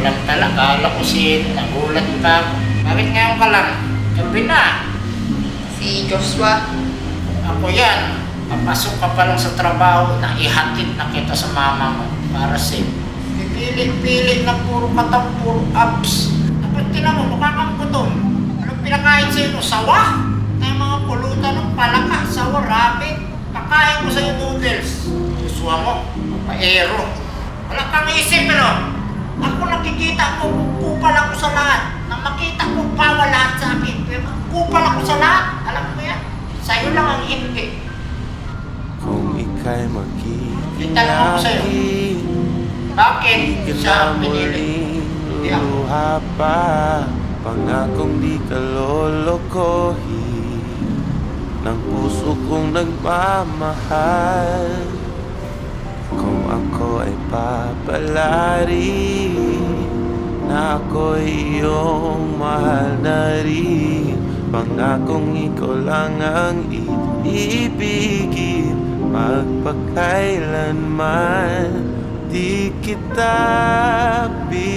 Akala ko si nagulat ka. Bakit ngayon ka lang? Gabi na. Si Joshua. Ako yan. Papasok ka pa lang sa trabaho na ihatid na kita sa mama mo para safe. Pipili-pili na puro katang puro abs. Dapat tinan mo, mukha kang gutom. Anong pinakain sa'yo no? Sawa? Na yung mga pulutan ng palaka, sawa, rabbit. Pakain mo sa'yo noodles. Gusto mo, paero. Wala kang isip, pero ako nakikita ko, kupal ako sa lahat. Nang makita ko, bawal lahat sa akin. Pero kupal ako sa lahat. Alam mo yan? Sa'yo lang ang hindi. Kung ika'y Itanong ako sa'yo. magkikilaki Bakit Di siya ang na pinili? Hindi ako. luluha pa Pangakong di ka lolokohin Ng puso kong nagmamahal Kung ako ay papalari Na ako'y iyong mahal na rin. Pangakong ikaw lang ang iibigin Magpakailanman Di kita pipiliin